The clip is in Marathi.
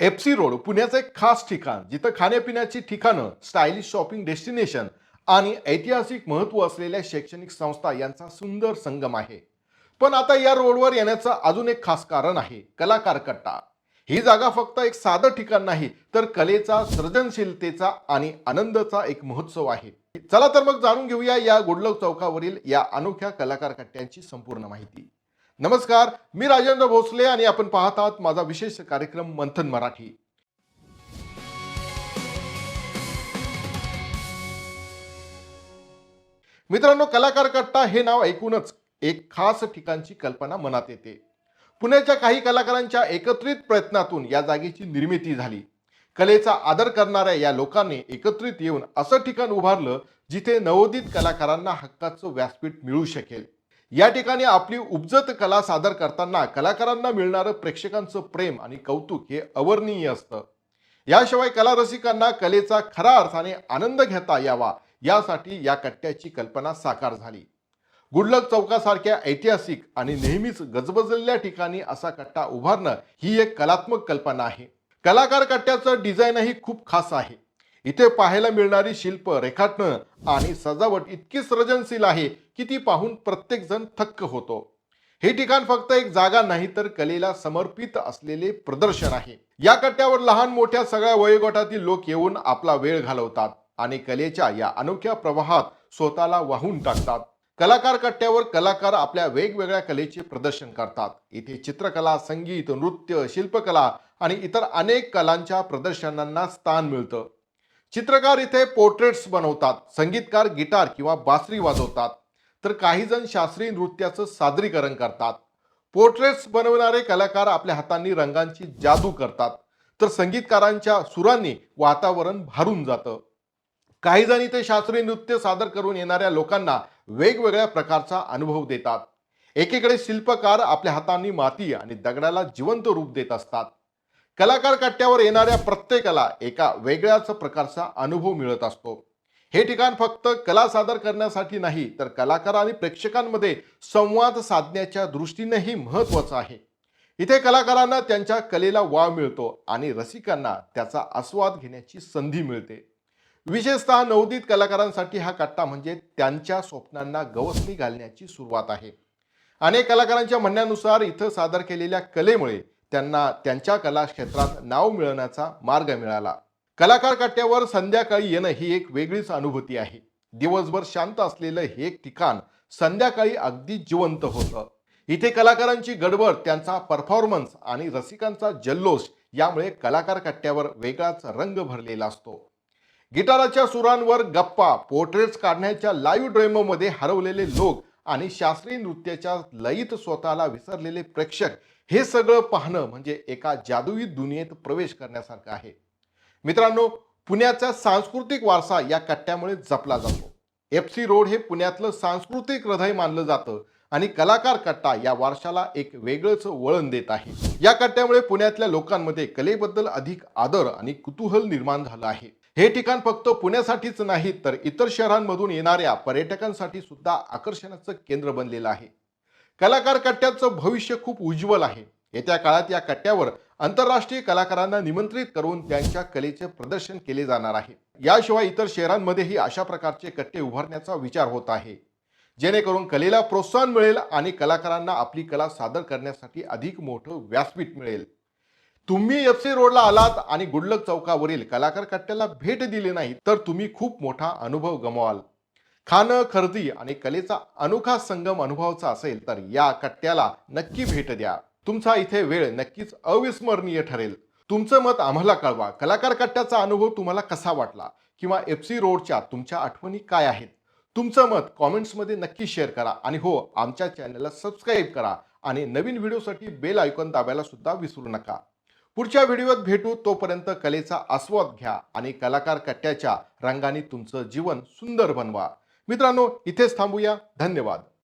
एफ सी रोड पुण्याचं एक खास ठिकाण जिथं खाण्यापिण्याची ठिकाणं स्टायलिश शॉपिंग डेस्टिनेशन आणि ऐतिहासिक महत्त्व असलेल्या शैक्षणिक संस्था यांचा सुंदर संगम आहे. पण आता या रोडवर येण्याचं अजून एक खास कारण आहे कलाकार कट्टा. ही जागा फक्त एक साधं ठिकाण नाही तर कलेचा सृजनशीलतेचा आणि आनंदाचा एक महोत्सव आहे. चला तर मग जाणून घेऊया या गुडलक चौकावरील या अनोख्या कलाकार कट्ट्यांची संपूर्ण माहिती. नमस्कार मी राजेंद्र भोसले आणि आपण पाहत आहात माझा विशेष कार्यक्रम मंथन मराठी. मित्रांनो कलाकार कट्टा हे नाव ऐकूनच एक खास ठिकाणची कल्पना मनात येते. पुण्याच्या काही कलाकारांच्या एकत्रित प्रयत्नातून या जागेची निर्मिती झाली. कलेचा आदर करणाऱ्या या लोकांनी एकत्रित येऊन असं ठिकाण उभारलं जिथे नवोदित कलाकारांना हक्काचं व्यासपीठ मिळू शकेल. या ठिकाणी आपली उपजत कला सादर करताना कलाकारांना मिळणारं प्रेक्षकांचं प्रेम आणि कौतुक हे अवर्णनीय असतं. याशिवाय कला रसिकांना कलेचा खरा अर्थाने आनंद घेता यावा यासाठी या कट्ट्याची कल्पना साकार झाली. गुडलक चौकासारख्या ऐतिहासिक आणि नेहमीच गजबजलेल्या ठिकाणी असा कट्टा उभारणं ही एक कलात्मक कल्पना आहे. कलाकार कट्ट्याचं डिझाईनही खूप खास आहे. इथे पाहायला मिळणारी शिल्प रेखाटनं आणि सजावट इतकी सृजनशील आहे की ती पाहून प्रत्येक जण थक्क होतो. हे ठिकाण फक्त एक जागा नाही तर कलेला समर्पित असलेले प्रदर्शन आहे. या कट्ट्यावर लहान मोठ्या सगळ्या वयोगटातील लोक येऊन आपला वेळ घालवतात आणि कलेच्या या अनोख्या प्रवाहात स्वतःला वाहून टाकतात. कलाकार कट्ट्यावर कलाकार आपल्या वेगवेगळ्या कलेचे प्रदर्शन करतात. इथे चित्रकला संगीत नृत्य शिल्पकला आणि इतर अनेक कलांच्या प्रदर्शनांना स्थान मिळतं. चित्रकार इथे पोर्ट्रेट्स बनवतात संगीतकार गिटार किंवा बासरी वाजवतात तर काही जण शास्त्रीय नृत्याचं सादरीकरण करतात. पोर्ट्रेट्स बनवणारे कलाकार आपल्या हातांनी रंगांची जादू करतात तर संगीतकारांच्या सुरांनी वातावरण भारून जातं. काही जण इथे शास्त्रीय नृत्य सादर करून येणाऱ्या लोकांना वेगवेगळ्या प्रकारचा अनुभव देतात. एकीकडे शिल्पकार आपल्या हातांनी माती आणि दगडाला जिवंत रूप देत असतात कलाकार कट्ट्यावर येणाऱ्या प्रत्येकाला एका वेगळ्याच प्रकारचा अनुभव मिळत असतो. हे ठिकाण फक्त कला सादर करण्यासाठी नाही तर कलाकार आणि प्रेक्षकांमध्ये संवाद साधण्याच्या दृष्टीनेही महत्वाचं आहे. इथे कलाकारांना त्यांच्या कलेला वाव मिळतो आणि रसिकांना त्याचा आस्वाद घेण्याची संधी मिळते. विशेषतः नवोदित कलाकारांसाठी हा कट्टा म्हणजे त्यांच्या स्वप्नांना गवसणी घालण्याची सुरुवात आहे. अनेक कलाकारांच्या म्हणण्यानुसार इथं सादर केलेल्या कलेमुळे त्यांना त्यांच्या कला क्षेत्रात नाव मिळवण्याचा मार्ग मिळाला. कलाकार कट्ट्यावर संध्याकाळी येणं ही एक वेगळीच अनुभूती आहे. दिवसभर शांत असलेलं हे एक ठिकाण संध्याकाळी अगदी जिवंत होतं. इथे कलाकारांची गडबड त्यांचा परफॉर्मन्स आणि रसिकांचा जल्लोष यामुळे कलाकार कट्ट्यावर वेगळाच रंग भरलेला असतो. गिटाराच्या सुरांवर गप्पा पोर्ट्रेट्स काढण्याच्या लाईव्ह ड्रेमोमध्ये हरवलेले लोक आणि शास्त्रीय नृत्याच्या लयीत स्वतःला विसरलेले प्रेक्षक हे सगळं पाहणं म्हणजे एका जादुई दुनियेत प्रवेश करण्यासारखं आहे. मित्रांनो पुण्याचा सांस्कृतिक वारसा या कट्ट्यामुळे जपला जातो. एफ सी रोड हे पुण्यातलं सांस्कृतिक हृदय मानलं जातं आणि कलाकार कट्टा या वारशाला एक वेगळंच वळण देत आहे. या कट्ट्यामुळे पुण्यातल्या लोकांमध्ये कलेबद्दल अधिक आदर आणि कुतूहल निर्माण झालं आहे. हे ठिकाण फक्त पुण्यासाठीच नाही तर इतर शहरांमधून येणाऱ्या पर्यटकांसाठी सुद्धा आकर्षणाचं केंद्र बनलेलं आहे. कलाकार कट्ट्याचं भविष्य खूप उज्ज्वल आहे. येत्या काळात या कट्ट्यावर आंतरराष्ट्रीय कलाकारांना निमंत्रित करून त्यांच्या कलेचे प्रदर्शन केले जाणार आहे. याशिवाय इतर शहरांमध्येही अशा प्रकारचे कट्टे उभारण्याचा विचार होत आहे. जेणेकरून कलेला प्रोत्साहन मिळेल आणि कलाकारांना आपली कला सादर करण्यासाठी अधिक मोठं व्यासपीठ मिळेल. तुम्ही एफ सी रोडला आलात आणि गुडलक चौकावरील कलाकार कट्ट्याला भेट दिली नाही तर तुम्ही खूप मोठा अनुभव गमवाल. खाणं खरेदी आणि कलेचा अनोखा संगम अनुभवाचा असेल तर या कट्ट्याला नक्की भेट द्या. तुमचा इथे वेळ नक्कीच अविस्मरणीय ठरेल. तुमचं मत आम्हाला कळवा. कलाकार कट्ट्याचा अनुभव तुम्हाला कसा वाटला? किंवा एफ सी रोडच्या तुमच्या आठवणी काय आहेत? तुमचं मत कॉमेंट्समध्ये नक्की शेअर करा. आणि हो आमच्या चॅनलला सबस्क्राईब करा. आणि नवीन व्हिडिओसाठी बेल आयकॉन दाबायला सुद्धा विसरू नका. पुढच्या व्हिडिओत भेटू. तोपर्यंत कलेचा आस्वाद घ्या आणि कलाकार कट्ट्याच्या रंगाने तुमचं जीवन सुंदर बनवा. मित्रांनो इथेच थांबूया. धन्यवाद.